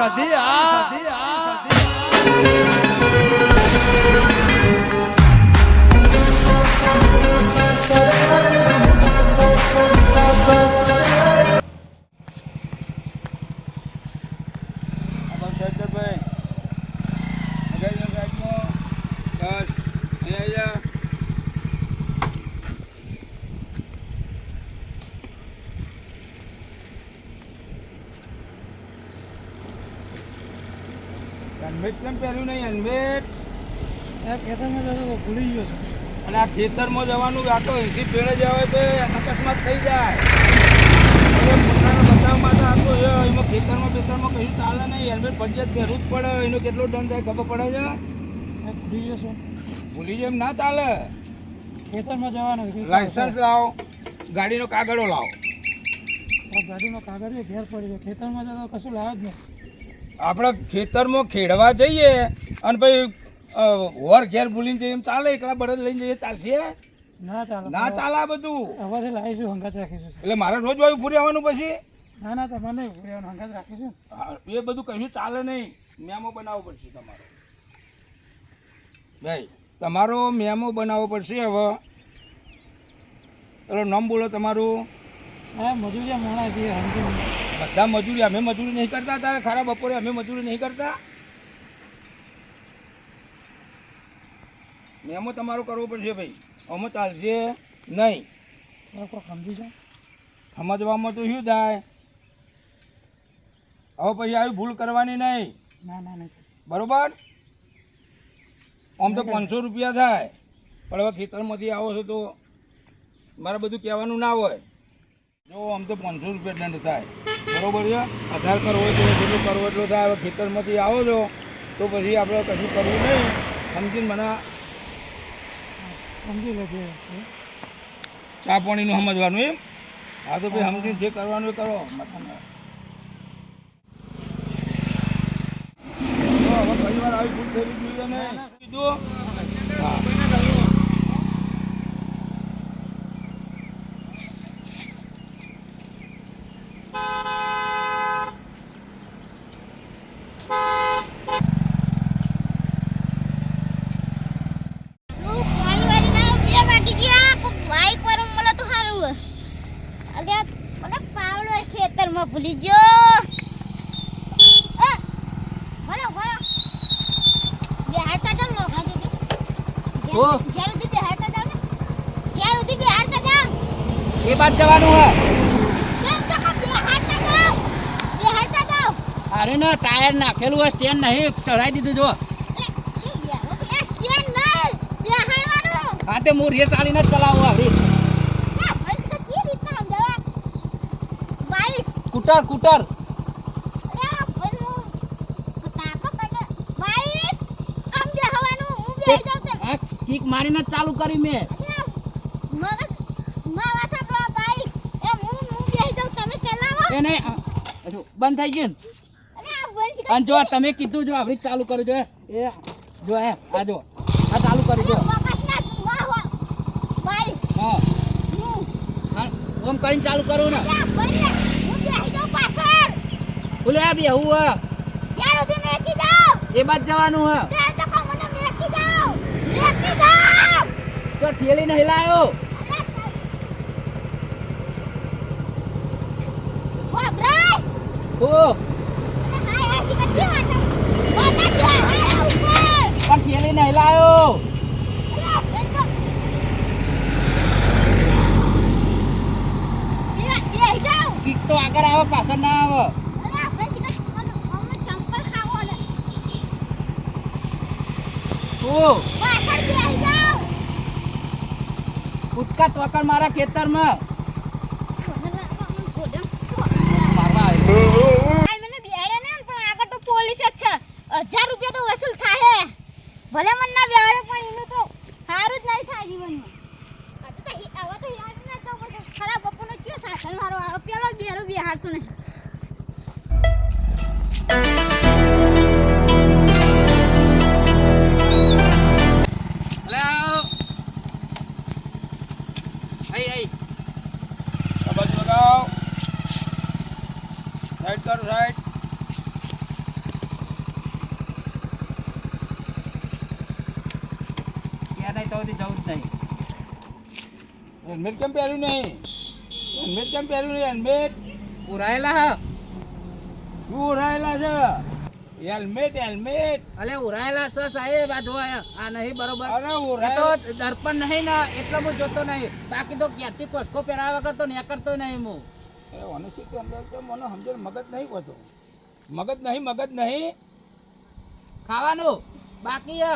સધી આ હેલ્મેટ પહેર્યું નહીં હેલ્મેટ ખેતરમાં જતો ભૂલી ગયો છું. અને આ ખેતરમાં જવાનું આ તો એસી પેડે જવાય તો અકસ્માત થઈ જાય. પોતાના બચાવ માટે એમાં ખેતરમાં ખેતરમાં કશું ચાલે નહીં હેલ્મેટ ફરજિયાત પહેરવું જ પડે એનો કેટલો દંડ થાય ખબર પડે છે? ભૂલી ગયો ભૂલી જાય એમ ના ચાલે. ખેતરમાં જવાનું લાઇસન્સ લાવો ગાડીનો કાગળો લાવો. ગાડીનો કાગળ ઘેર પડી જાય ખેતરમાં જતો કશું લાવે જ નહીં. આપણે ખેતરમાં ખેડવા જઈએ અને પછી વર ઘેર ભૂલીને જઈએ એમ ચાલે એકલા બળદ લઈને જઈએ ચાલશે? ના ચાલે. ના ચાલે બધું? હવાથી લાવીશું હંગાત રાખીશું. એટલે મારે રોજ વાયુ પૂરી આવવાનું પછી? ના ના તમારે નહીં આવવાનું હંગાત રાખીશું. એ બધું કશું ચાલે નહીં. મેમો બનાવવો પડશે તમારો. ભાઈ તમારો મેમો બનાવવો પડશે હવે. ચલો નામ બોલો તમારું. હા મજૂરિયા મોણા છીએ બધા મજૂરી અમે મજૂરી નહીં કરતા તારે ખરા બપોરે અમે મજૂરી નહીં કરતા? એમાં તમારો કરવો પડશે ભાઈ. અમે ચાલશે નહીં. સમજી છે સમજવામાં તો શું થાય? હવે પછી આવી ભૂલ કરવાની નહીં. ના ના નહીં બરોબર? આમ તો પાંચસો રૂપિયા થાય. પણ હવે ખેતરમાંથી આવો છો તો મારે બધું કહેવાનું ના હોય. જો આમ તો પાંચસો રૂપિયા દંડ થાય. બરોબર છે? આધાર કાર્ડ હોય તો જેટલું કરવો એટલું થાય. હવે ખેતરમાંથી આવો છો, તો પછી આપણે કશું કરવું નહીં. સમજીને મને સમજી લેજે ચા પાણીનું સમજવાનું એમ? હા, તો ભાઈ સમજીને જે કરવાનું એ કરો. ના. હવે ઘણી આવી ભૂલ થવી જોઈએ નહીં કીધું પાણી વાળી ના બે વાગી ગયા કોઈ બાઈક વાળો મળે તો સારું અલ્યા મને પાવડો એ ખેતરમાં ભૂલી ગયો. જાવ દીધી ઓ. ઘેર જાવ જાવ એ બાદ જવાનું હે. કેમ તો કે જાવ જાવ અરે ના ટાયર નાખેલું હોય સ્ટેન્ડ નહીં ચડાઈ દીધું જો. હા તે હું રેસ આલીને જ ચલાવું હવે બેહી જાઉં કિક મારીને ચાલુ કરી આ, એને બંધ થઈ ગયું અને જો તમે કીધું જો આપણી ચાલુ કરી જો એ જો એ આ જો આ ચાલુ કરી જો. હા. હું. હા, ઓમ કરીને ચાલુ કરું ને અરે બંધ હું બેહી જાઉં પાછળ બોલે આ બેહું હે ક્યાં સુધી મેકી જાઉં એ બાદ જવાનું હે તે તો કહો મને મેકી જાઉં મેકી જાઉં તો ઠેલી નહીં લાયો ઓ પણ ઠેલી નહીં કિક તો આગળ આવે પાછળ ના આવે અરે આપણે ટીકટ અમને ચંપલ ખાવો ને ઓ પાછળ બેહી જાવ કૂદકા તોકર મારા ખેતરમાં મને મારવા આવ્યો મને બેહાડે ને પણ આગળ તો પોલીસ જ છે હજાર રૂપિયા તો વસૂલ થાય ભલે મને ના બેહાડે પણ એનું તો સારું જ નહીં થાય જીવનમાં હજુ તો હવે તો યાદ ના તો ખરાબ બપોરનો કયો સાસણ મારો? આવે પેલો બેરો બેહાડતો નહીં. સાઈડ કરો સાઈડ શું ઉરાયેલા છે? Helmet helmet. અલે ઉરાયેલા છે સાહેબ આ જોવા આ નહીં બરોબર. અરે દર્પણ નહીં ને એટલે હું જોતો નહીં. બાકી તો ક્યાંથી કોસકો પહેરાવા કરતો ને કરતો નહીં હું. એ ઓનેસ્ટી અંદર તો મને સમજણ મગજ નહીં હોતો. મગજ નહીં મગજ નહીં. ખાવાનું બાકી હે.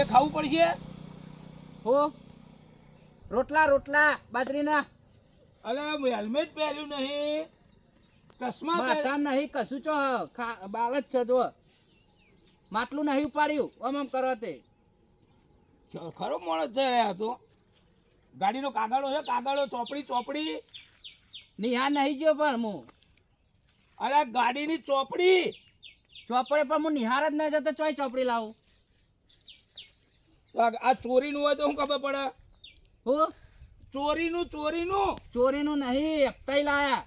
એ ખાવું પડશે? હો. રોટલા રોટલા બાજરીના. અરે હેલ્મેટ પહેર્યું નહીં. ચશ્મા માથા નહીં કશું છો? ખા બાલ જ છે જો. માટલું નહીં ઉપાડ્યું. આમ આમ કરો તે. ખરો માણસ છે આ તો ગાડીનો કાગળો છે કાગળો ચોપડી ચોપડી. નિહાર નહીં ગયો પણ હું. અરે ગાડીની ચોપડી. ચોપડી પણ હું નિહાર જ નહીં જતો ચોય ચોપડી લાવું. આ ચોરીનું હોય તો શું ખબર પડે? હું? ચોરીનું ચોરીનું. ચોરીનું નહીં હપ્તાઈ લાયા.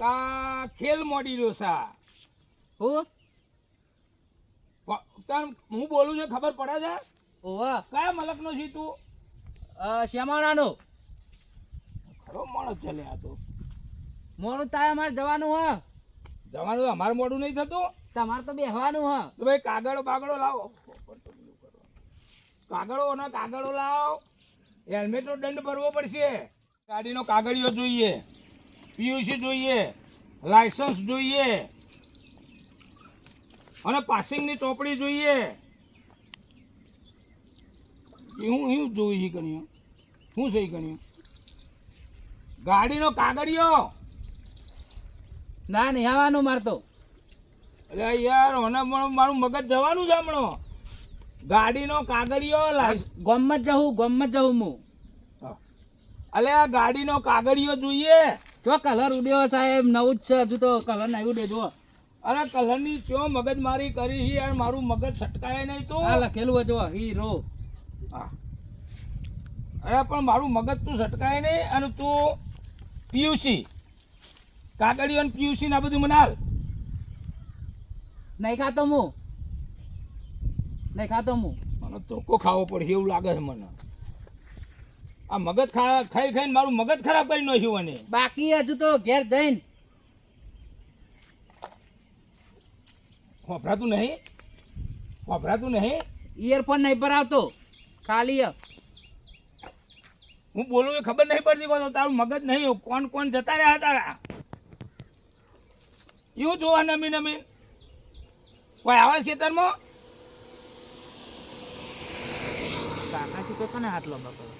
કા ખેલ મોડી રહ્યો સા હું? તને હું બોલું છું ખબર પડે છે? ઓવા કયા મલકનો છે તું? શ્યામાણાનું ખરો માણસ છે લે આ તો. મોડું થાય અમારે જવાનું હ. જવાનું અમારે મોડું નહીં થતું? તમારે તો બેહવાનું હ. તો ભાઈ કાગળો બાગળો લાવો. કાગળો ને કાગળો લાવો. હેલ્મેટનો દંડ ભરવો પડશે. ગાડીનો કાગળિયો જોઈએ. પીયુસી જોઈએ. લાયસન્સ જોઈએ. અને પાસિંગની ચોપડી જોઈએ. હું હું જોઈ કર્યું શું સહી કર્યું ગાડીનો કાગળિયો. ના નહીં આવવાનું મારે તો. અરે યાર મને મારું મારું મગજ જવાનું છે હમણાં. ગાડીનો કાગળિયો જ જવું ગોમમાં જવું હું. અલે આ ગાડીનો કાગળિયો જોઈએ. જો કલર ઉડ્યો સાહેબ નવું જ છે હજુ તો કલર નાયું દેજો જો અરે કલરની ચો મગજ મારી કરી હી યાર મારું મગજ સટકાય નહીં તો? આ લખેલું જો હીરો હા. અરે પણ મારું મગજ તું સટકાય નહીં અને તું પીયુસી કાગળી અને પીયુસી ને આ બધું મને હાલ નહીં ખાતો હું. નહીં ખાતો હું. મને ચોખ્ખો ખાવો પડશે એવું લાગે છે મને. આ મગજ ખા ખાઈ ખાઈને મારું મગજ ખરાબ કરી નાખ્યું મને બાકી હજુ તો ઘેર જઈને વપરાતું નહીં. વપરાતું નહીં. ઇયરફોન નહીં ભરાવતો. ખાલી હું બોલું એ ખબર નહીં પડતી કોઈ તારું મગજ નહીં કોણ કોણ જતા રહ્યા તારા? એવું જોવા નમી નમી કોઈ આવા ખેતરમાં? કાકા શું કોને હાથ લાંબા કરો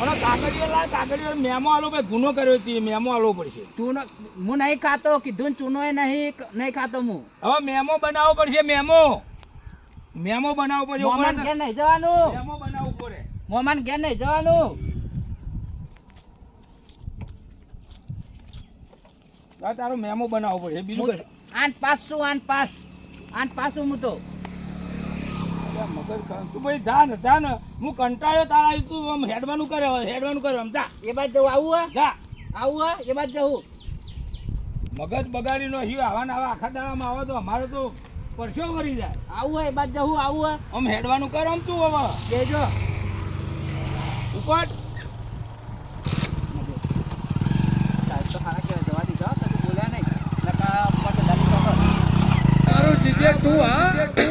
અને કાગળિયો લાય કાગળિયો મેમો આલો ભાઈ ગુનો કર્યો છે મેમો આલવો પડશે. ચૂનો હું નહીં ખાતો કીધું ચૂનો એ નહીં નહીં ખાતો હું. હવે મેમો બનાવવો પડશે મેમો. મેમો બનાવવો પડશે મોમાન ઘેર નહીં જવાનું. મેમો બનાવવું પડે. મોમાન ઘેર નહીં જવાનું. તારો મેમો બનાવવો પડશે બીજું આઠ પાસ શું આઠ પાસ આઠ પાસ હું તો. તું ભાઈ જા ને જા ને. હું કંટાળ્યો તારા તું આમ હેડવાનું કરે હેડવાનું કરે આમ જા. એ બાદ જવું આવું હા? જા. આવું હા? એ બાદ જવું મગજ બગાડી નો હ્યું આવા ને આવા આખા દાડામાં આવે તો અમારે તો પરસ્યો ભરી જાય. આવું હા? એ બાદ જવું આવું હા? આમ હેડવાનું કર આમ તું હવે. કેજો. ઉપટ તો ખારા કહેવાય જવા દીધા. બોલ્યા નહીં. તું હા?